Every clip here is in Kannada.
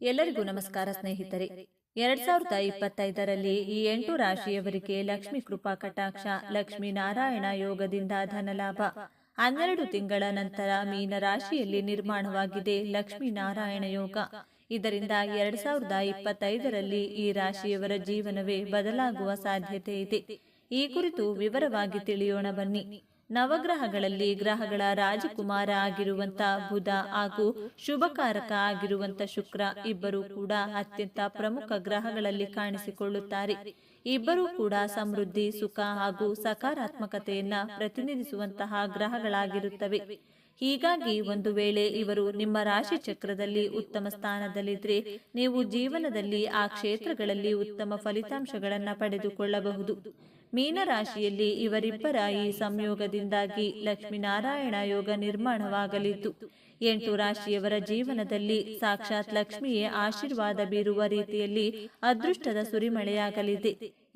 ಎಲ್ಲರಿಗೂ ನಮಸ್ಕಾರ ಸ್ನೇಹಿತರೆ. ಎರಡ್ ಸಾವಿರದ ಇಪ್ಪತ್ತೈದರಲ್ಲಿ ಈ ಎಂಟು ರಾಶಿಯವರಿಗೆ ಲಕ್ಷ್ಮೀ ಕೃಪಾ ಕಟಾಕ್ಷ ಲಕ್ಷ್ಮೀ ನಾರಾಯಣ ಯೋಗದಿಂದ ಧನಲಾಭ ಹನ್ನೆರಡು ತಿಂಗಳ ನಂತರ ಮೀನ ರಾಶಿಯಲ್ಲಿ ನಿರ್ಮಾಣವಾಗಿದೆ ಲಕ್ಷ್ಮೀ ನಾರಾಯಣ ಯೋಗ. ಇದರಿಂದ ಎರಡ್ ಸಾವಿರದ ಇಪ್ಪತ್ತೈದರಲ್ಲಿ ಈ ರಾಶಿಯವರ ಜೀವನವೇ ಬದಲಾಗುವ ಸಾಧ್ಯತೆ ಇದೆ. ಈ ಕುರಿತು ವಿವರವಾಗಿ ತಿಳಿಯೋಣ ಬನ್ನಿ. ನವಗ್ರಹಗಳಲ್ಲಿ ಗ್ರಹಗಳ ರಾಜಕುಮಾರ ಆಗಿರುವಂತ ಬುಧ ಹಾಗೂ ಶುಭಕಾರಕ ಆಗಿರುವಂತ ಶುಕ್ರ ಇಬ್ಬರೂ ಕೂಡ ಅತ್ಯಂತ ಪ್ರಮುಖ ಗ್ರಹಗಳಲ್ಲಿ ಕಾಣಿಸಿಕೊಳ್ಳುತ್ತಾರೆ. ಇಬ್ಬರೂ ಕೂಡ ಸಮೃದ್ಧಿ, ಸುಖ ಹಾಗೂ ಸಕಾರಾತ್ಮಕತೆಯನ್ನ ಪ್ರತಿನಿಧಿಸುವಂತಹ ಗ್ರಹಗಳಾಗಿರುತ್ತವೆ. ಹೀಗಾಗಿ ಒಂದು ವೇಳೆ ಇವರು ನಿಮ್ಮ ರಾಶಿ ಚಕ್ರದಲ್ಲಿ ಉತ್ತಮ ಸ್ಥಾನದಲ್ಲಿದ್ರೆ ನೀವು ಜೀವನದಲ್ಲಿ ಆ ಕ್ಷೇತ್ರಗಳಲ್ಲಿ ಉತ್ತಮ ಫಲಿತಾಂಶಗಳನ್ನು ಪಡೆದುಕೊಳ್ಳಬಹುದು. ಮೀನರಾಶಿಯಲ್ಲಿ ಇವರಿಬ್ಬರ ಈ ಸಂಯೋಗದಿಂದಾಗಿ ಲಕ್ಷ್ಮೀನಾರಾಯಣ ಯೋಗ ನಿರ್ಮಾಣವಾಗಲಿದ್ದು. ಎಂಟು ರಾಶಿಯವರ ಜೀವನದಲ್ಲಿ ಸಾಕ್ಷಾತ್ ಲಕ್ಷ್ಮಿಯೇ ಆಶೀರ್ವಾದ ಬೀರುವ ರೀತಿಯಲ್ಲಿ ಅದೃಷ್ಟದ ಸುರಿಮಳೆಯಾಗಲಿದೆ.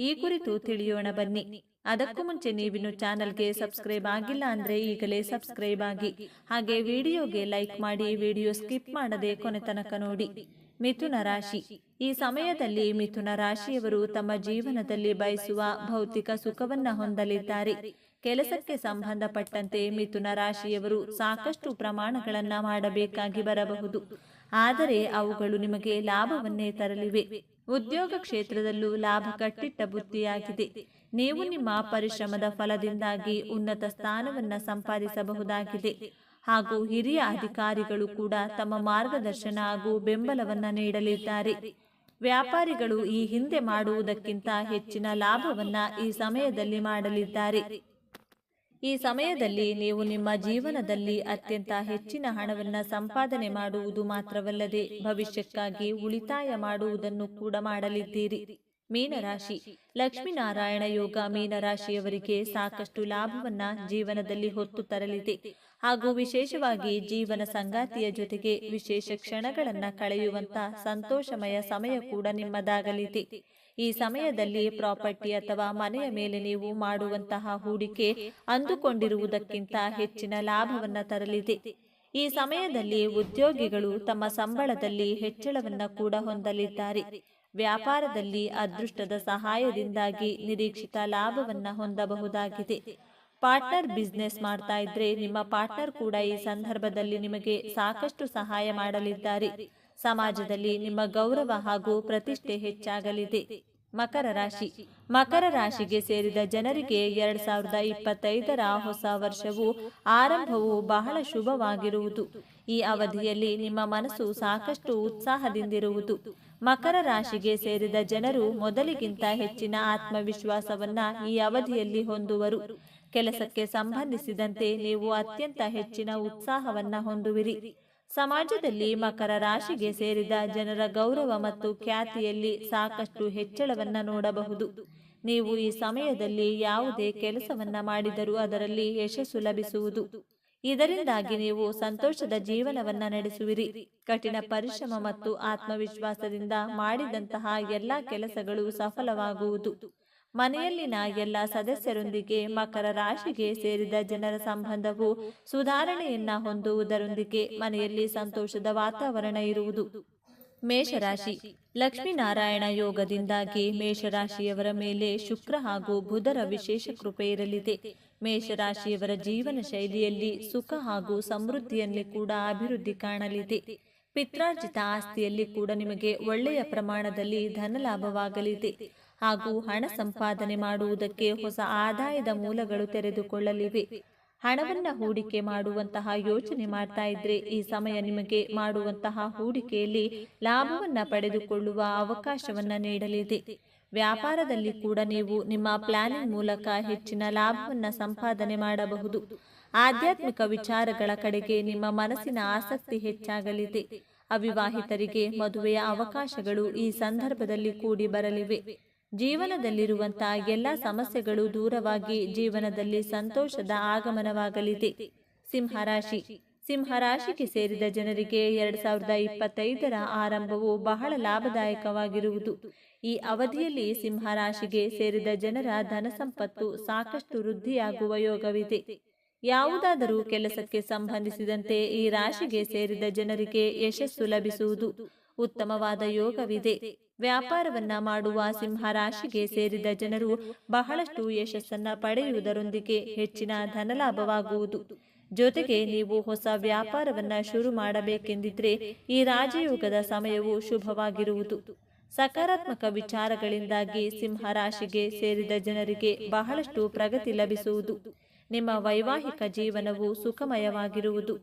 ಈ ಕುರಿತು ತಿಳಿಯೋಣ ಬನ್ನಿ. ಅದಕ್ಕೂ ಮುಂಚೆ ನೀವಿನ್ನು ಚಾನಲ್ಗೆ ಸಬ್ಸ್ಕ್ರೈಬ್ ಆಗಿಲ್ಲ ಅಂದ್ರೆ ಈಗಲೇ ಸಬ್ಸ್ಕ್ರೈಬ್ ಆಗಿ. ಹಾಗೆ ವಿಡಿಯೋಗೆ ಲೈಕ್ ಮಾಡಿ ವಿಡಿಯೋ ಸ್ಕಿಪ್ ಮಾಡದೆ ಕೊನೆ ತನಕ ನೋಡಿ. ಮಿಥುನ ರಾಶಿ. ಈ ಸಮಯದಲ್ಲಿ ಮಿಥುನ ರಾಶಿಯವರು ತಮ್ಮ ಜೀವನದಲ್ಲಿ ಬಯಸುವ ಭೌತಿಕ ಸುಖವನ್ನ ಹೊಂದಲಿದ್ದಾರೆ. ಕೆಲಸಕ್ಕೆ ಸಂಬಂಧಪಟ್ಟಂತೆ ಮಿಥುನ ರಾಶಿಯವರು ಸಾಕಷ್ಟು ಪ್ರಮಾಣಗಳನ್ನ ಮಾಡಬೇಕಾಗಿ ಬರಬಹುದು. ಆದರೆ ಅವುಗಳು ನಿಮಗೆ ಲಾಭವನ್ನೇ ತರಲಿವೆ. ಉದ್ಯೋಗ ಕ್ಷೇತ್ರದಲ್ಲೂ ಲಾಭ ಕಟ್ಟಿಟ್ಟ ಬುದ್ಧಿಯಾಗಿದೆ. ನೀವು ನಿಮ್ಮ ಪರಿಶ್ರಮದ ಫಲದಿಂದಾಗಿ ಉನ್ನತ ಸ್ಥಾನವನ್ನ ಸಂಪಾದಿಸಬಹುದಾಗಿದೆ. ಹಾಗೂ ಹಿರಿಯ ಅಧಿಕಾರಿಗಳು ಕೂಡ ತಮ್ಮ ಮಾರ್ಗದರ್ಶನ ಹಾಗೂ ಬೆಂಬಲವನ್ನ ನೀಡಲಿದ್ದಾರೆ. ವ್ಯಾಪಾರಿಗಳು ಈ ಹಿಂದೆ ಮಾಡುವುದಕ್ಕಿಂತ ಹೆಚ್ಚಿನ ಲಾಭವನ್ನ ಈ ಸಮಯದಲ್ಲಿ ಮಾಡಲಿದ್ದಾರೆ. ಈ ಸಮಯದಲ್ಲಿ ನೀವು ನಿಮ್ಮ ಜೀವನದಲ್ಲಿ ಅತ್ಯಂತ ಹೆಚ್ಚಿನ ಹಣವನ್ನ ಸಂಪಾದನೆ ಮಾಡುವುದು ಮಾತ್ರವಲ್ಲದೆ ಭವಿಷ್ಯಕ್ಕಾಗಿ ಉಳಿತಾಯ ಮಾಡುವುದನ್ನು ಕೂಡ ಮಾಡಲಿದ್ದೀರಿ. ಮೀನರಾಶಿ. ಲಕ್ಷ್ಮೀನಾರಾಯಣ ಯೋಗ ಮೀನರಾಶಿಯವರಿಗೆ ಸಾಕಷ್ಟು ಲಾಭವನ್ನ ಜೀವನದಲ್ಲಿ ಹೊತ್ತು ತರಲಿದೆ. ಹಾಗೂ ವಿಶೇಷವಾಗಿ ಜೀವನ ಸಂಗಾತಿಯ ಜೊತೆಗೆ ವಿಶೇಷ ಕ್ಷಣಗಳನ್ನು ಕಳೆಯುವಂತ ಸಂತೋಷಮಯ ಸಮಯ ಕೂಡ ನಿಮ್ಮದಾಗಲಿದೆ. ಈ ಸಮಯದಲ್ಲಿ ಪ್ರಾಪರ್ಟಿ ಅಥವಾ ಮನೆಯ ಮೇಲೆ ನೀವು ಮಾಡುವಂತಹ ಹೂಡಿಕೆ ಅಂದುಕೊಂಡಿರುವುದಕ್ಕಿಂತ ಹೆಚ್ಚಿನ ಲಾಭವನ್ನು ತರಲಿದೆ. ಈ ಸಮಯದಲ್ಲಿ ಉದ್ಯೋಗಿಗಳು ತಮ್ಮ ಸಂಬಳದಲ್ಲಿ ಹೆಚ್ಚಳವನ್ನು ಕೂಡ ಹೊಂದಲಿದ್ದಾರೆ. ವ್ಯಾಪಾರದಲ್ಲಿ ಅದೃಷ್ಟದ ಸಹಾಯದಿಂದಾಗಿ ನಿರೀಕ್ಷಿತ ಲಾಭವನ್ನು ಹೊಂದಬಹುದಾಗಿದೆ. ಪಾರ್ಟ್ನರ್ ಬಿಸ್ನೆಸ್ ಮಾಡ್ತಾ ಇದ್ರೆ ನಿಮ್ಮ ಪಾರ್ಟ್ನರ್ ಕೂಡ ಈ ಸಂದರ್ಭದಲ್ಲಿ ನಿಮಗೆ ಸಾಕಷ್ಟು ಸಹಾಯ ಮಾಡಲಿದ್ದಾರೆ. ಸಮಾಜದಲ್ಲಿ ನಿಮ್ಮ ಗೌರವ ಹಾಗೂ ಪ್ರತಿಷ್ಠೆ ಹೆಚ್ಚಾಗಲಿದೆ. ಮಕರ ರಾಶಿ. ಮಕರ ರಾಶಿಗೆ ಸೇರಿದ ಜನರಿಗೆ ಎರಡ್ ಸಾವಿರದ ಇಪ್ಪತ್ತೈದರ ಹೊಸ ವರ್ಷವು, ಆರಂಭವು ಬಹಳ ಶುಭವಾಗಿರುವುದು. ಈ ಅವಧಿಯಲ್ಲಿ ನಿಮ್ಮ ಮನಸ್ಸು ಸಾಕಷ್ಟು ಉತ್ಸಾಹದಿಂದಿರುವುದು. ಮಕರ ರಾಶಿಗೆ ಸೇರಿದ ಜನರು ಮೊದಲಿಗಿಂತ ಹೆಚ್ಚಿನ ಆತ್ಮವಿಶ್ವಾಸವನ್ನ ಈ ಅವಧಿಯಲ್ಲಿ ಹೊಂದುವರು. ಕೆಲಸಕ್ಕೆ ಸಂಬಂಧಿಸಿದಂತೆ ನೀವು ಅತ್ಯಂತ ಹೆಚ್ಚಿನ ಉತ್ಸಾಹವನ್ನ ಹೊಂದುವಿರಿ. ಸಮಾಜದಲ್ಲಿ ಮಕರ ರಾಶಿಗೆ ಸೇರಿದ ಜನರ ಗೌರವ ಮತ್ತು ಖ್ಯಾತಿಯಲ್ಲಿ ಸಾಕಷ್ಟು ಹೆಚ್ಚಳವನ್ನ ನೋಡಬಹುದು. ನೀವು ಈ ಸಮಯದಲ್ಲಿ ಯಾವುದೇ ಕೆಲಸವನ್ನ ಮಾಡಿದರೂ ಅದರಲ್ಲಿ ಯಶಸ್ಸು ಲಭಿಸುವುದು. ಇದರಿಂದಾಗಿ ನೀವು ಸಂತೋಷದ ಜೀವನವನ್ನ ನಡೆಸುವಿರಿ. ಕಠಿಣ ಪರಿಶ್ರಮ ಮತ್ತು ಆತ್ಮವಿಶ್ವಾಸದಿಂದ ಮಾಡಿದಂತಹ ಎಲ್ಲಾ ಕೆಲಸಗಳು ಸಫಲವಾಗುವುದು. ಮನೆಯಲ್ಲಿನ ಎಲ್ಲ ಸದಸ್ಯರೊಂದಿಗೆ ಮಕರ ರಾಶಿಗೆ ಸೇರಿದ ಜನರ ಸಂಬಂಧವು ಸುಧಾರಣೆಯನ್ನ ಹೊಂದುವುದರೊಂದಿಗೆ ಮನೆಯಲ್ಲಿ ಸಂತೋಷದ ವಾತಾವರಣ ಇರುವುದು. ಮೇಷರಾಶಿ. ಲಕ್ಷ್ಮೀನಾರಾಯಣ ಯೋಗದಿಂದಾಗಿ ಮೇಷರಾಶಿಯವರ ಮೇಲೆ ಶುಕ್ರ ಹಾಗೂ ಬುಧರ ವಿಶೇಷ ಕೃಪೆ ಇರಲಿದೆ. ಮೇಷರಾಶಿಯವರ ಜೀವನ ಶೈಲಿಯಲ್ಲಿ ಸುಖ ಹಾಗೂ ಸಮೃದ್ಧಿಯಲ್ಲಿ ಕೂಡ ಅಭಿವೃದ್ಧಿ ಕಾಣಲಿದೆ. ಪಿತ್ರಾರ್ಜಿತ ಆಸ್ತಿಯಲ್ಲಿ ಕೂಡ ನಿಮಗೆ ಒಳ್ಳೆಯ ಪ್ರಮಾಣದಲ್ಲಿ ಧನಲಾಭವಾಗಲಿದೆ. ಹಾಗೂ ಹಣ ಸಂಪಾದನೆ ಮಾಡುವುದಕ್ಕೆ ಹೊಸ ಆದಾಯದ ಮೂಲಗಳು ತೆರೆದುಕೊಳ್ಳಲಿವೆ. ಹಣವನ್ನ ಹೂಡಿಕೆ ಮಾಡುವಂತಹ ಯೋಚನೆ ಮಾಡ್ತಾ ಇದ್ರೆ ಈ ಸಮಯ ನಿಮಗೆ ಮಾಡುವಂತಹ ಹೂಡಿಕೆಯಲ್ಲಿ ಲಾಭವನ್ನ ಪಡೆದುಕೊಳ್ಳುವ ಅವಕಾಶವನ್ನ ನೀಡಲಿದೆ. ವ್ಯಾಪಾರದಲ್ಲಿ ಕೂಡ ನೀವು ನಿಮ್ಮ ಪ್ಲಾನಿಂಗ್ ಮೂಲಕ ಹೆಚ್ಚಿನ ಲಾಭವನ್ನ ಸಂಪಾದನೆ ಮಾಡಬಹುದು. ಆಧ್ಯಾತ್ಮಿಕ ವಿಚಾರಗಳ ಕಡೆಗೆ ನಿಮ್ಮ ಮನಸ್ಸಿನ ಆಸಕ್ತಿ ಹೆಚ್ಚಾಗಲಿದೆ. ಅವಿವಾಹಿತರಿಗೆ ಮದುವೆಯ ಅವಕಾಶಗಳು ಈ ಸಂದರ್ಭದಲ್ಲಿ ಕೂಡಿ ಬರಲಿವೆ. ಜೀವನದಲ್ಲಿರುವಂತಹ ಎಲ್ಲ ಸಮಸ್ಯೆಗಳು ದೂರವಾಗಿ ಜೀವನದಲ್ಲಿ ಸಂತೋಷದ ಆಗಮನವಾಗಲಿದೆ. ಸಿಂಹರಾಶಿ. ಸಿಂಹರಾಶಿಗೆ ಸೇರಿದ ಜನರಿಗೆ ಎರಡ್ ಸಾವಿರದ ಇಪ್ಪತ್ತೈದರ ಆರಂಭವು ಬಹಳ ಲಾಭದಾಯಕವಾಗಿರುವುದು. ಈ ಅವಧಿಯಲ್ಲಿ ಸಿಂಹರಾಶಿಗೆ ಸೇರಿದ ಜನರ ಧನ ಸಂಪತ್ತು ಸಾಕಷ್ಟು ವೃದ್ಧಿಯಾಗುವ ಯೋಗವಿದೆ. ಯಾವುದಾದರೂ ಕೆಲಸಕ್ಕೆ ಸಂಬಂಧಿಸಿದಂತೆ ಈ ರಾಶಿಗೆ ಸೇರಿದ ಜನರಿಗೆ ಯಶಸ್ಸು ಲಭಿಸುವುದು ಉತ್ತಮವಾದ ಯೋಗವಿದೆ. ವ್ಯಾಪಾರವನ್ನ ಮಾಡುವ ಸಿಂಹ ರಾಶಿಗೆ ಸೇರಿದ ಜನರು ಬಹಳಷ್ಟು ಯಶಸ್ಸನ್ನ ಪಡೆಯುವುದರೊಂದಿಗೆ ಹೆಚ್ಚಿನ ಧನಲಾಭವಾಗುವುದು. ಜೊತೆಗೆ ನೀವು ಹೊಸ ವ್ಯಾಪಾರವನ್ನ ಶುರು ಮಾಡಬೇಕೆಂದಿದ್ರೆ ಈ ರಾಜಯೋಗದ ಸಮಯವು ಶುಭವಾಗಿರುವುದು. ಸಕಾರಾತ್ಮಕ ವಿಚಾರಗಳಿಂದಾಗಿ ಸಿಂಹ ರಾಶಿಗೆ ಸೇರಿದ ಜನರಿಗೆ ಬಹಳಷ್ಟು ಪ್ರಗತಿ ಲಭಿಸುವುದು. ನಿಮ್ಮ ವೈವಾಹಿಕ ಜೀವನವು ಸುಖಮಯವಾಗಿರುವುದು.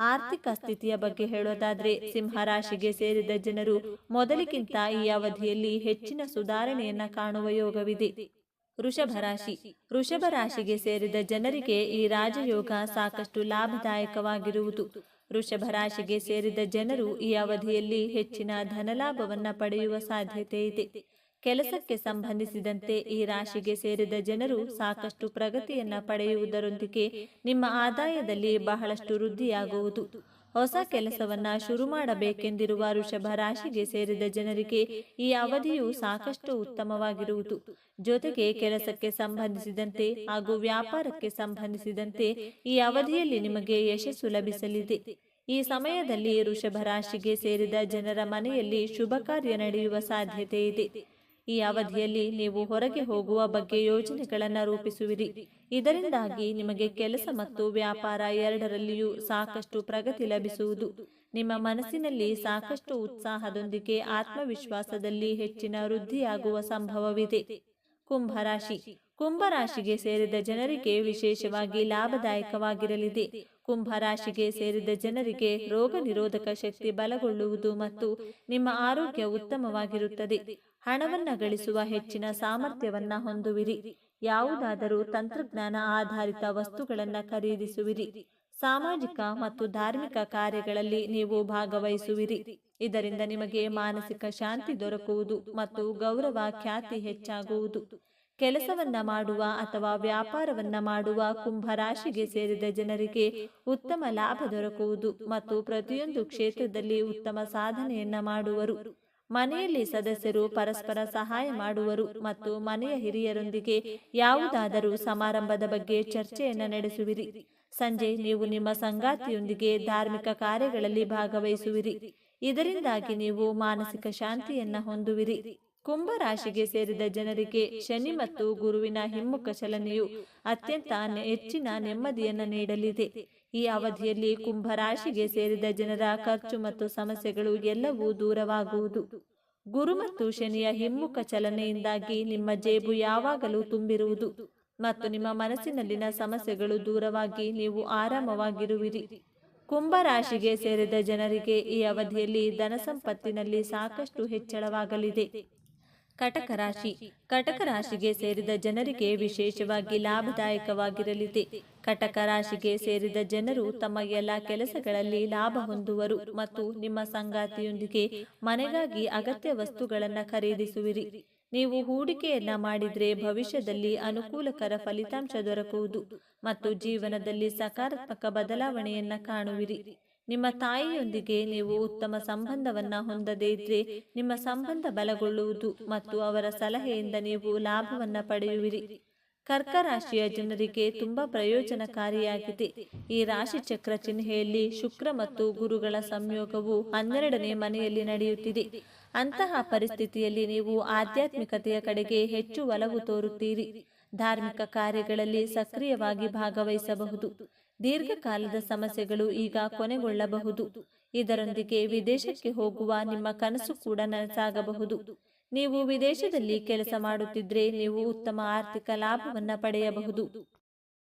ಆರ್ಥಿಕ ಸ್ಥಿತಿಯ ಬಗ್ಗೆ ಹೇಳೋದಾದ್ರೆ ಸಿಂಹರಾಶಿಗೆ ಸೇರಿದ ಜನರು ಮೊದಲಿಗಿಂತ ಈ ಅವಧಿಯಲ್ಲಿ ಹೆಚ್ಚಿನ ಸುಧಾರಣೆಯನ್ನ ಕಾಣುವ ಯೋಗವಿದೆ. ವೃಷಭ ರಾಶಿ. ವೃಷಭ ರಾಶಿಗೆ ಸೇರಿದ ಜನರಿಗೆ ಈ ರಾಜಯೋಗ ಸಾಕಷ್ಟು ಲಾಭದಾಯಕವಾಗಿರುವುದು. ವೃಷಭ ರಾಶಿಗೆ ಸೇರಿದ ಜನರು ಈ ಅವಧಿಯಲ್ಲಿ ಹೆಚ್ಚಿನ ಧನಲಾಭವನ್ನ ಪಡೆಯುವ ಸಾಧ್ಯತೆ ಇದೆ. ಕೆಲಸಕ್ಕೆ ಸಂಬಂಧಿಸಿದಂತೆ ಈ ರಾಶಿಗೆ ಸೇರಿದ ಜನರು ಸಾಕಷ್ಟು ಪ್ರಗತಿಯನ್ನ ಪಡೆಯುವುದರೊಂದಿಗೆ ನಿಮ್ಮ ಆದಾಯದಲ್ಲಿ ಬಹಳಷ್ಟು ವೃದ್ಧಿಯಾಗುವುದು. ಹೊಸ ಕೆಲಸವನ್ನ ಶುರು ಮಾಡಬೇಕೆಂದಿರುವ ವೃಷಭ ರಾಶಿಗೆ ಸೇರಿದ ಜನರಿಗೆ ಈ ಅವಧಿಯು ಸಾಕಷ್ಟು ಉತ್ತಮವಾಗಿರುವುದು. ಜೊತೆಗೆ ಕೆಲಸಕ್ಕೆ ಸಂಬಂಧಿಸಿದಂತೆ ಹಾಗೂ ವ್ಯಾಪಾರಕ್ಕೆ ಸಂಬಂಧಿಸಿದಂತೆ ಈ ಅವಧಿಯಲ್ಲಿ ನಿಮಗೆ ಯಶಸ್ಸು ಲಭಿಸಲಿದೆ. ಈ ಸಮಯದಲ್ಲಿ ವೃಷಭ ರಾಶಿಗೆ ಸೇರಿದ ಜನರ ಮನೆಯಲ್ಲಿ ಶುಭ ಕಾರ್ಯ ನಡೆಯುವ ಸಾಧ್ಯತೆ ಇದೆ. ಈ ಅವಧಿಯಲ್ಲಿ ನೀವು ಹೊರಗೆ ಹೋಗುವ ಬಗ್ಗೆ ಯೋಜನೆಗಳನ್ನು ರೂಪಿಸುವಿರಿ. ಇದರಿಂದಾಗಿ ನಿಮಗೆ ಕೆಲಸ ಮತ್ತು ವ್ಯಾಪಾರ ಎರಡರಲ್ಲಿಯೂ ಸಾಕಷ್ಟು ಪ್ರಗತಿ ಲಭಿಸುವುದು. ನಿಮ್ಮ ಮನಸ್ಸಿನಲ್ಲಿ ಸಾಕಷ್ಟು ಉತ್ಸಾಹದೊಂದಿಗೆ ಆತ್ಮವಿಶ್ವಾಸದಲ್ಲಿ ಹೆಚ್ಚಿನ ವೃದ್ಧಿಯಾಗುವ ಸಂಭವವಿದೆ. ಕುಂಭರಾಶಿ. ಕುಂಭರಾಶಿಗೆ ಸೇರಿದ ಜನರಿಗೆ ವಿಶೇಷವಾಗಿ ಲಾಭದಾಯಕವಾಗಿರಲಿದೆ. ಕುಂಭರಾಶಿಗೆ ಸೇರಿದ ಜನರಿಗೆ ರೋಗ ನಿರೋಧಕ ಶಕ್ತಿ ಬಲಗೊಳ್ಳುವುದು ಮತ್ತು ನಿಮ್ಮ ಆರೋಗ್ಯ ಉತ್ತಮವಾಗಿರುತ್ತದೆ. ಹಣವನ್ನ ಗಳಿಸುವ ಹೆಚ್ಚಿನ ಸಾಮರ್ಥ್ಯವನ್ನ ಹೊಂದುವಿರಿ. ಯಾವುದಾದರೂ ತಂತ್ರಜ್ಞಾನ ಆಧಾರಿತ ವಸ್ತುಗಳನ್ನ ಖರೀದಿಸುವಿರಿ. ಸಾಮಾಜಿಕ ಮತ್ತು ಧಾರ್ಮಿಕ ಕಾರ್ಯಗಳಲ್ಲಿ ನೀವು ಭಾಗವಹಿಸುವಿರಿ. ಇದರಿಂದ ನಿಮಗೆ ಮಾನಸಿಕ ಶಾಂತಿ ದೊರಕುವುದು ಮತ್ತು ಗೌರವ ಖ್ಯಾತಿ ಹೆಚ್ಚಾಗುವುದು. ಕೆಲಸವನ್ನ ಮಾಡುವ ಅಥವಾ ವ್ಯಾಪಾರವನ್ನ ಮಾಡುವ ಕುಂಭರಾಶಿಗೆ ಸೇರಿದ ಜನರಿಗೆ ಉತ್ತಮ ಲಾಭ ದೊರಕುವುದು ಮತ್ತು ಪ್ರತಿಯೊಂದು ಕ್ಷೇತ್ರದಲ್ಲಿ ಉತ್ತಮ ಸಾಧನೆಯನ್ನ ಮಾಡುವರು. ಮನೆಯಲ್ಲಿ ಸದಸ್ಯರು ಪರಸ್ಪರ ಸಹಾಯ ಮಾಡುವರು ಮತ್ತು ಮನೆಯ ಹಿರಿಯರೊಂದಿಗೆ ಯಾವುದಾದರೂ ಸಮಾರಂಭದ ಬಗ್ಗೆ ಚರ್ಚೆಯನ್ನು ನಡೆಸುವಿರಿ. ಸಂಜೆ ನೀವು ನಿಮ್ಮ ಸಂಗಾತಿಯೊಂದಿಗೆ ಧಾರ್ಮಿಕ ಕಾರ್ಯಗಳಲ್ಲಿ ಭಾಗವಹಿಸುವಿರಿ. ಇದರಿಂದಾಗಿ ನೀವು ಮಾನಸಿಕ ಶಾಂತಿಯನ್ನ ಹೊಂದುವಿರಿ. ಕುಂಭರಾಶಿಗೆ ಸೇರಿದ ಜನರಿಗೆ ಶನಿ ಮತ್ತು ಗುರುವಿನ ಹಿಮ್ಮುಖ ಚಲನೆಯು ಅತ್ಯಂತ ಹೆಚ್ಚಿನ ನೆಮ್ಮದಿಯನ್ನು ನೀಡಲಿದೆ. ಈ ಅವಧಿಯಲ್ಲಿ ಕುಂಭರಾಶಿಗೆ ಸೇರಿದ ಜನರ ಖರ್ಚು ಮತ್ತು ಸಮಸ್ಯೆಗಳು ಎಲ್ಲವೂ ದೂರವಾಗುವುದು. ಗುರು ಮತ್ತು ಶನಿಯ ಹಿಮ್ಮುಖ ಚಲನೆಯಿಂದಾಗಿ ನಿಮ್ಮ ಜೇಬು ಯಾವಾಗಲೂ ತುಂಬಿರುವುದು ಮತ್ತು ನಿಮ್ಮ ಮನಸ್ಸಿನಲ್ಲಿನ ಸಮಸ್ಯೆಗಳು ದೂರವಾಗಿ ನೀವು ಆರಾಮವಾಗಿರುವಿರಿ. ಕುಂಭರಾಶಿಗೆ ಸೇರಿದ ಜನರಿಗೆ ಈ ಅವಧಿಯಲ್ಲಿ ಧನ ಸಂಪತ್ತಿನಲ್ಲಿ ಸಾಕಷ್ಟು ಹೆಚ್ಚಳವಾಗಲಿದೆ. ಕಟಕ ರಾಶಿ. ಕಟಕ ರಾಶಿಗೆ ಸೇರಿದ ಜನರಿಗೆ ವಿಶೇಷವಾಗಿ ಲಾಭದಾಯಕವಾಗಿರಲಿದೆ. ಕಟಕ ರಾಶಿಗೆ ಸೇರಿದ ಜನರು ತಮ್ಮ ಎಲ್ಲ ಕೆಲಸಗಳಲ್ಲಿ ಲಾಭ ಹೊಂದುವರು ಮತ್ತು ನಿಮ್ಮ ಸಂಗಾತಿಯೊಂದಿಗೆ ಮನೆಗಾಗಿ ಅಗತ್ಯ ವಸ್ತುಗಳನ್ನು ಖರೀದಿಸುವಿರಿ. ನೀವು ಹೂಡಿಕೆಯನ್ನ ಮಾಡಿದರೆ ಭವಿಷ್ಯದಲ್ಲಿ ಅನುಕೂಲಕರ ಫಲಿತಾಂಶ ದೊರಕುವುದು ಮತ್ತು ಜೀವನದಲ್ಲಿ ಸಕಾರಾತ್ಮಕ ಬದಲಾವಣೆಯನ್ನ ಕಾಣುವಿರಿ. ನಿಮ್ಮ ತಾಯಿಯೊಂದಿಗೆ ನೀವು ಉತ್ತಮ ಸಂಬಂಧವನ್ನ ಹೊಂದದೇ ಇದ್ರೆ ನಿಮ್ಮ ಸಂಬಂಧ ಬಲಗೊಳ್ಳುವುದು ಮತ್ತು ಅವರ ಸಲಹೆಯಿಂದ ನೀವು ಲಾಭವನ್ನ ಪಡೆಯುವಿರಿ. ಕರ್ಕ ರಾಶಿಯ ಜನರಿಗೆ ತುಂಬಾ ಪ್ರಯೋಜನಕಾರಿಯಾಗಿದೆ. ಈ ರಾಶಿ ಚಕ್ರ ಚಿಹ್ನೆಯಲ್ಲಿ ಶುಕ್ರ ಮತ್ತು ಗುರುಗಳ ಸಂಯೋಗವು ಹನ್ನೆರಡನೇ ಮನೆಯಲ್ಲಿ ನಡೆಯುತ್ತಿದೆ. ಅಂತಹ ಪರಿಸ್ಥಿತಿಯಲ್ಲಿ ನೀವು ಆಧ್ಯಾತ್ಮಿಕತೆಯ ಕಡೆಗೆ ಹೆಚ್ಚು ಒಲವು ತೋರುತ್ತೀರಿ. ಧಾರ್ಮಿಕ ಕಾರ್ಯಗಳಲ್ಲಿ ಸಕ್ರಿಯವಾಗಿ ಭಾಗವಹಿಸಬಹುದು. ದೀರ್ಘಕಾಲದ ಸಮಸ್ಯೆಗಳು ಈಗ ಕೊನೆಗೊಳ್ಳಬಹುದು. ಇದರೊಂದಿಗೆ ವಿದೇಶಕ್ಕೆ ಹೋಗುವ ನಿಮ್ಮ ಕನಸು ಕೂಡ ನನಸಾಗಬಹುದು. ನೀವು ವಿದೇಶದಲ್ಲಿ ಕೆಲಸ ಮಾಡುತ್ತಿದ್ರೆ ನೀವು ಉತ್ತಮ ಆರ್ಥಿಕ ಲಾಭವನ್ನ ಪಡೆಯಬಹುದು.